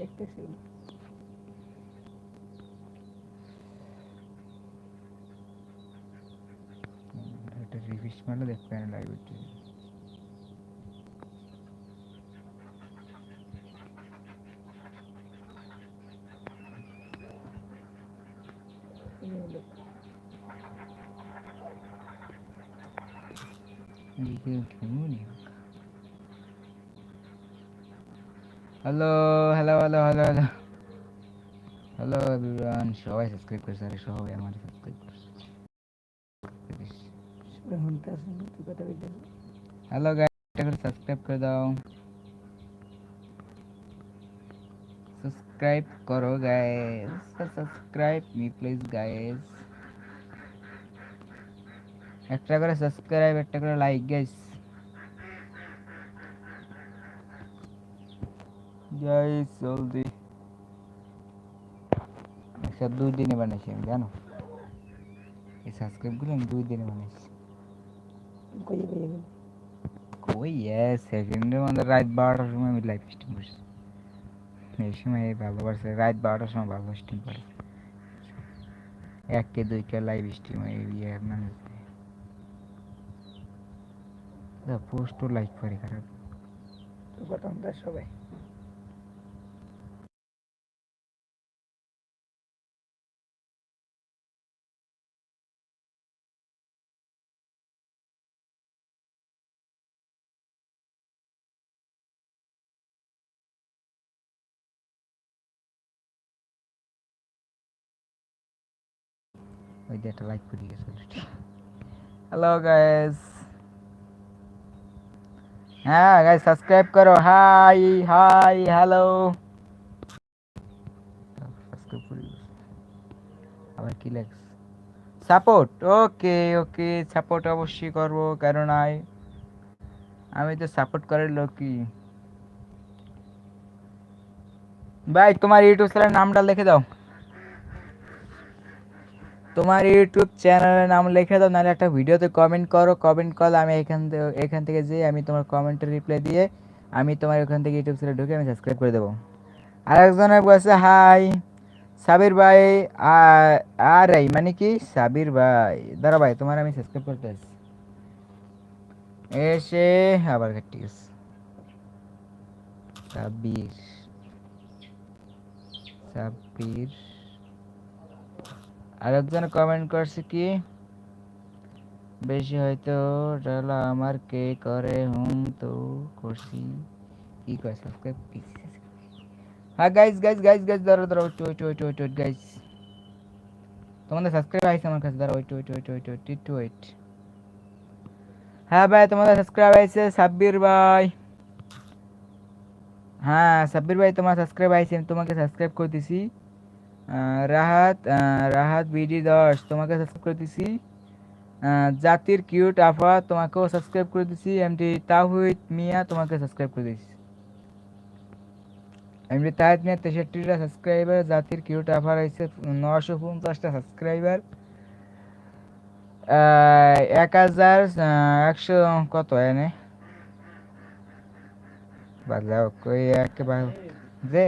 দেখতেছি। এটা রিভিশ মারলে দেখতে পারেন লাইভ এই হলো। Hello hello hello hello hello hello everyone সবাই সাবস্ক্রাইব করছে, আরে সবাই আমার সাবস্ক্রাইব করছে। হ্যালো গাইস একটা করে সাবস্ক্রাইব করে দাও। সাবস্ক্রাইব করো guys subscribe me please guys একটা করে সাবস্ক্রাইব একটা করে লাইক গাইস গাইস জলদি। আচ্ছা দুই দিনে বানাইছি আমি জানো? এই সাবস্ক্রাইবগুলো আমি দুই দিনে বানাইছি। কই সেকেন্ডের মধ্যে রাত বারোটার সময় আমি লাইভ স্ট্রিম করছি। এই সময় ভালো পারছে রাত বারোটার সময় ভালো স্ট্রিম করে। এক কে দুই কে লাইভ স্ট্রিম ইয়ে মানে পোস্টও লাইক করে খারাপ। সবাই। ওই যে একটা লাইক করে গেছে হ্যালো গাইস হ্যাঁ গাইস সাবস্ক্রাইব করো। Hi hi hello. আবার কি লেখস সাপোর্ট ওকে ওকে সাপোর্ট অবশ্যই করব কারণ আই, আমি তো সাপোর্ট করার লোকই। ভাই, তোমার ইউটিউব চ্যানেলের নামটা লিখে দাও। তোমার ইউটিউব চ্যানেলের নাম লিখে দাও, নাহলে একটা ভিডিওতে কমেন্ট করো কমেন্ট করলে আমি এখান থেকে এখান থেকে যেয়ে আমি তোমার কমেন্টের রিপ্লাই দিয়ে আমি তোমার ওখান থেকে ইউটিউব চ্যানেলে ঢুকে আমি সাবস্ক্রাইব করে দেবো। আরেকজনের বলছে হাই সাবির ভাই আর এই মানে কি? সাবির ভাই। দাঁড়া ভাই, তোমার আমি সাবস্ক্রাইব করতে আসছি। এসে আবার কাটি সাবির সাবির আরেকজন কমেন্ট করছে কি? বেশি হয়তো ডালা আমার কে করে হুম তো করছি। কি কয় সাবস্ক্রাইব হ্যাঁ গাইস গাইস গাইস গাইস দাঁড়াও দাঁড়াও wait wait wait wait wait guys তোমাদের সাবস্ক্রাইব আইছে আমার কাছে, দাঁড়াও wait wait wait wait wait টিট ওয়েট হ্যাঁ ভাই, তোমাদের সাবস্ক্রাইব আইছে সাব্বির ভাই। হ্যাঁ সাব্বির ভাই, তোমার সাবস্ক্রাইব আইছে আমি তোমাকে সাবস্ক্রাইব করে দিছি। রাহাত রাহাত বিডি দশ, তোমাকে সাবস্ক্রাইব করে দিছি। জাতির কিউট আফা, তোমাকেও সাবস্ক্রাইব করে দিছি। এমডি তাহিদ মিয়া, তোমাকে সাবস্ক্রাইব করে দিছি। এমডি তাহিদ মিয়া, তেষট্টিটা সাবস্ক্রাইবার জাতির কিউট আফার হয়েছে নশো পঞ্চাশটা সাবস্ক্রাইবার এক হাজার একশো কত এনে? বাজাও কই একেবারে যে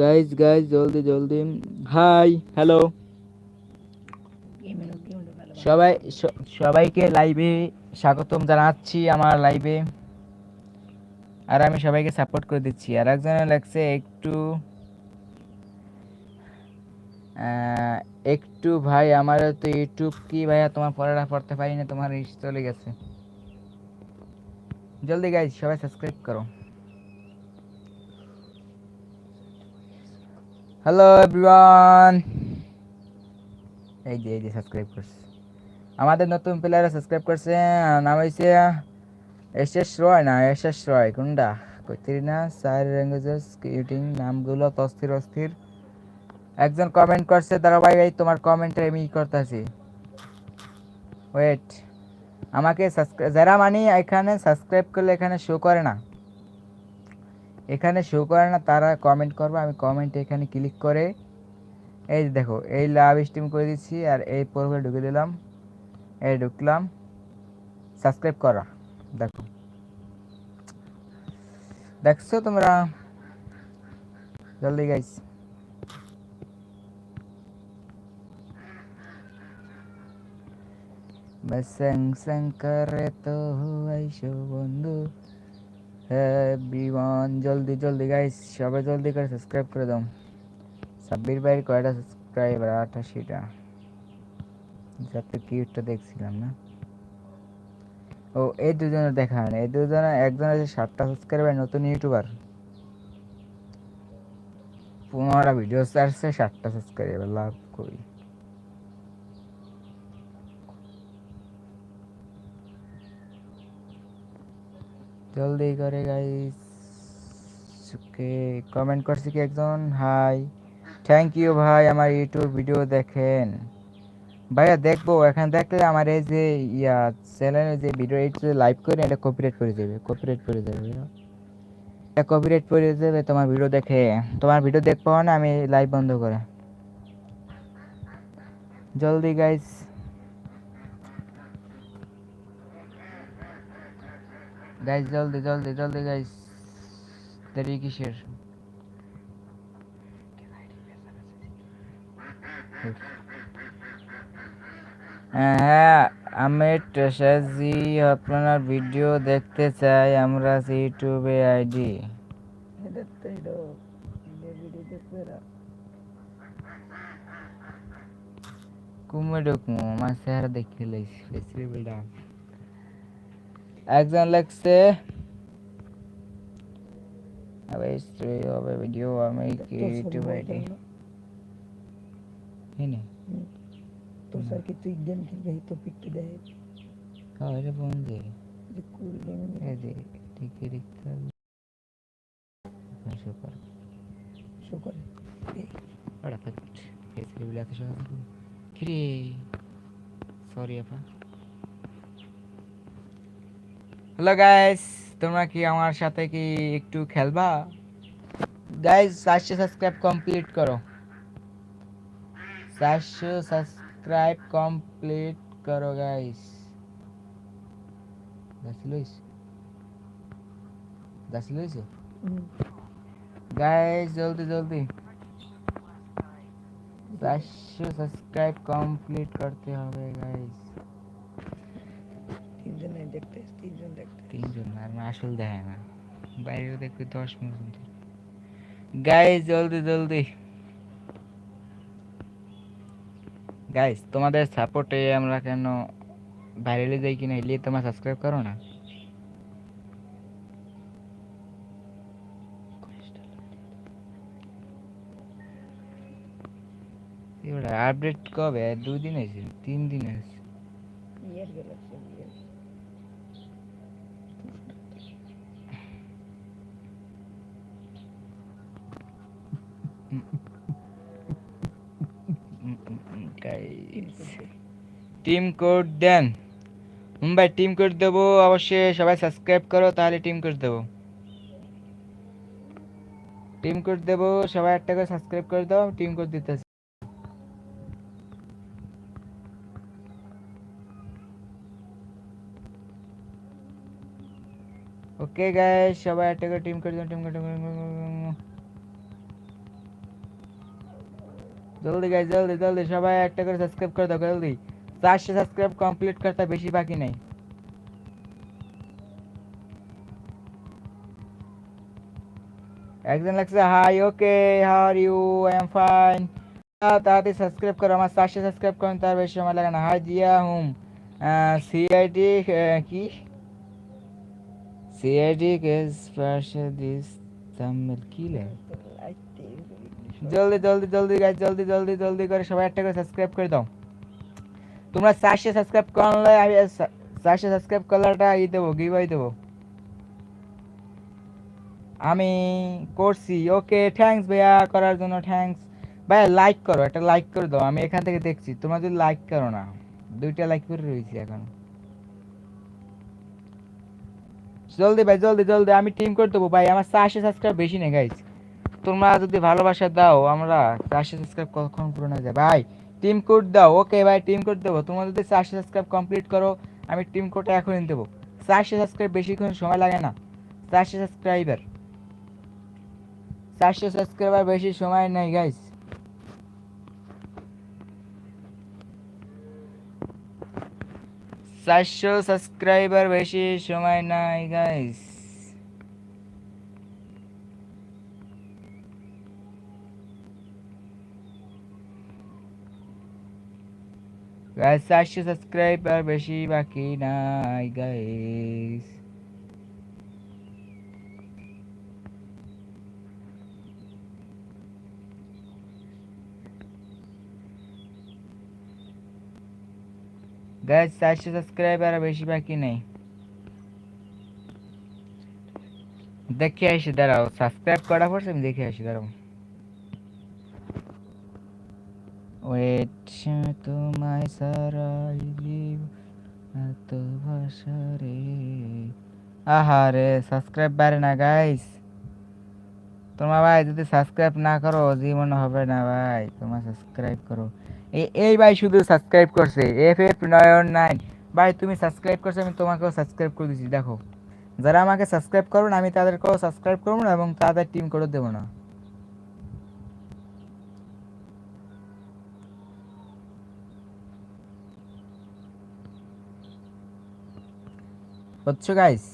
গাইজ গাইজ জলদি জলদি। Hi hello. সবাই সবাইকে লাইভে স্বাগতম জানাচ্ছি আমার লাইভে আর আমি সবাইকে সাপোর্ট করে দিচ্ছি। আর একজনে লাগছে একটু একটু ভাই আমার তো ইউটিউব কি ভাইয়া, তোমার পড়াটা পড়তে পারি না তোমার চলে গেছে। জলদি গাইজ সবাই সাবস্ক্রাইব করো। হ্যালো এভরিওয়ান এই যে এই যে সাবস্ক্রাইব করছে। আমাদের নতুন প্লেয়ারে সাবস্ক্রাইব করছে নাম হয়েছে এস এস রয় না, এস এস রয়। কোনটা? কইতিরি না চার ল্যাঙ্গুয়েজেস ইউটিং নামগুলো তো অস্থির অস্থির। একজন কমেন্ট করছে দাঁড়া ভাই ভাই তোমার কমেন্টে আমি করতেছি। ওয়েট আমাকে সাবস্ক্রাইব যারা মানে এখানে সাবস্ক্রাইব করলে এখানে শো করে না। এখানে শো করে না তারা কমেন্ট করবে আমি কমেন্টে এখানে ক্লিক করে এই যে দেখো এই লাভ স্ট্রিম করে দিচ্ছি আর এই প্রোফাইল ঢুকে দিলাম এই ঢুকলাম সাবস্ক্রাইব করা দেখো দেখছো তোমরা জলদি গাইস बस संग संग करे तो আইসো বন্ধু এভরিওয়ান জলদি জলদি গাইস সবাই জলদি করে সাবস্ক্রাইব করে দাও। সাব্বির ভাইয়ের কয়টা সাবস্ক্রাইবার আটাশিটা যাতে কিউটটা দেখছিলাম না। ও, এই দুজনের দেখা হয় না এই দুজনে, একজন আছে সাতটা সাবস্ক্রাইবার নতুন ইউটিউবার পনেরোটা ভিডিও ছাড়ছে সাতটা সাবস্ক্রাইবার লাভ করি। জলদি করে গাইস ওকে কমেন্ট করছে কি একজন? হাই থ্যাংক ইউ ভাই আমার ইউটিউব ভিডিও দেখেন। ভাইয়া দেখব, এখানে দেখলে আমার এই যে ইয়া চ্যানেলে যে ভিডিও এই লাইভ করে, এটা কপিরাইট করে দেবে কপিরাইট করে দেবে এটা কপিরাইট করে দেবে, তোমার ভিডিও দেখে। তোমার ভিডিও দেখব না, আমি লাইভ বন্ধ করে। জলদি গাইস গাইস জলদি জলদি জলদি গাইস দেরি কিসের? হ্যাঁ আমি টেসাজি আপনার ভিডিও দেখতে চাই। আমরা ইউটিউবে আইডি কুমে ঢুকমু আমার চেহারা দেখে লাইছি ফেসিলিটিটা একজন লাগছে আবে স্টোরি হবে ভিডিও আমি কি ইউটিউব আইডি হেনে তোর স্যার কি তুই গেম খেলবে তো পিকটি দেয় হ্যাঁ এটা বন্ধে যে কুল গেমিং এই যে ঠিক দেখতে হবে সুপার শো করে এই ওটা তো ফেসিলিটি এত সহজ কিরে সরি আপা হ্যালো গাইস তোমরা কি আমার সাথে কি একটু খেলবা? গাইস চারশো সাবস্ক্রাইব কমপ্লিট করো। চারশো সাবস্ক্রাইব কমপ্লিট করো গাইস দাস লইস দাস লইস হুম, গাইস জলদি জলদি। চারশো সাবস্ক্রাইব কমপ্লিট করতে হবে গাইস তিনজন দেখতে তিনজন দেখতে। তিনজন আর আসল দেখায় না। বাইরেও দেখবে দশ পর্যন্ত গাইস জলদি জলদি। গাইস তোমাদের সাপোর্টে আমরা কেন ভাইরালে যাই কিনা এলিয়ে তোমরা সাবস্ক্রাইব করো না? আপডেট কবে? দুই দিন আছে তিন দিন আছে ইয়ার গ্যালাক্সি ইয়ার গাইস টিম কোড দেন মুম্বাই টিম কোড দেবো অবশ্যই সবাই সাবস্ক্রাইব করো তাহলে টিম কোড দেবো টিম কোড দেবো সবাই একটা করে সাবস্ক্রাইব করে দাও টিম কোড দিতেছি ওকে গাইস সবাই একটা করে টিম কোড দাও টিম কোড জলদি গাইস জলদি জলদি, সবাই একটা করে সাবস্ক্রাইব করে দাও, জলদি। চারশো সাবস্ক্রাইব কমপ্লিট করতে বেশি বাকি নেই। একজন লাগছে hi okay how are you I am fine তাড়াতাড়ি সাবস্ক্রাইব করো, আমার চারশো সাবস্ক্রাইব করুন, তার বেশি সময় লাগে না। হাই জিয়া হুম সিআইডি কি? সিআইডি কেস পাশে দিস তামিল কি লাইটে জলদি জলদি জলদি গাইজ জলদি জলদি জলদি করে সবাই একটা করে সাবস্ক্রাইব করে দাও। তোমরা চারশো সাবস্ক্রাইব করলে আমি চারশো সাবস্ক্রাইব করলেটা ই দেবো গিভাই দেবো। আমি করছি ওকে থ্যাঙ্কস ভাইয়া, করার জন্য থ্যাঙ্কস ভাই লাইক করো, একটা লাইক করে দাও, আমি এখান থেকে দেখছি। তোমরা যদি লাইক করো না, দুইটা লাইক করে রয়েছি এখন। জলদি ভাই, জলদি জলদি, আমি টিম করে দেবো। ভাই, আমার চারশো সাবস্ক্রাইব বেশি নেই গাইজ তোমরা যদি ভালোবাসা দাও, আমরা চারশো সাবস্ক্রাইব কখন পূরণ হয়ে যায়? ভাই টিম কোড দাও। ওকে ভাই টিম কোড দেবো। তোমরা যদি চারশো সাবস্ক্রাইব কমপ্লিট করো, আমি টিম কোডটা এখনই দেবো। চারশো সাবস্ক্রাইব বেশিক্ষণ সময় লাগে না। চারশো সাবস্ক্রাইবার চারশো সাবস্ক্রাইবার বেশি সময় নেই গাইজ চারশো সাবস্ক্রাইবার বেশি সময় নাই গাইস গাইস চারশো সাবস্ক্রাইবার বেশি বাকি নাই গাইস গাইস চারশো সাবস্ক্রাইবার বেশি বাকি নেই দেখে আসি দাঁড়াও সাবস্ক্রাইব করা পড়ছে আমি দেখে আসি দাঁড়াও ওয়েট, তোমায় সারাই এত ভাষা রে। আহারে সাবস্ক্রাইব বাড়ে না গাইস তোমার ভাই, যদি সাবস্ক্রাইব না করো, জীবন হবে না ভাই। তোমার সাবস্ক্রাইব করো। এই ভাই শুধু সাবস্ক্রাইব করছে এফ এফ নয়ন নাইন ভাই, তুমি সাবস্ক্রাইব করছ, আমি তোমাকেও সাবস্ক্রাইব করে দিচ্ছি দেখো। যারা আমাকে সাবস্ক্রাইব করো না, আমি তাদেরকেও সাবস্ক্রাইব করব না এবং তাদের টিম করে দেবো না। বুঝছ গাইস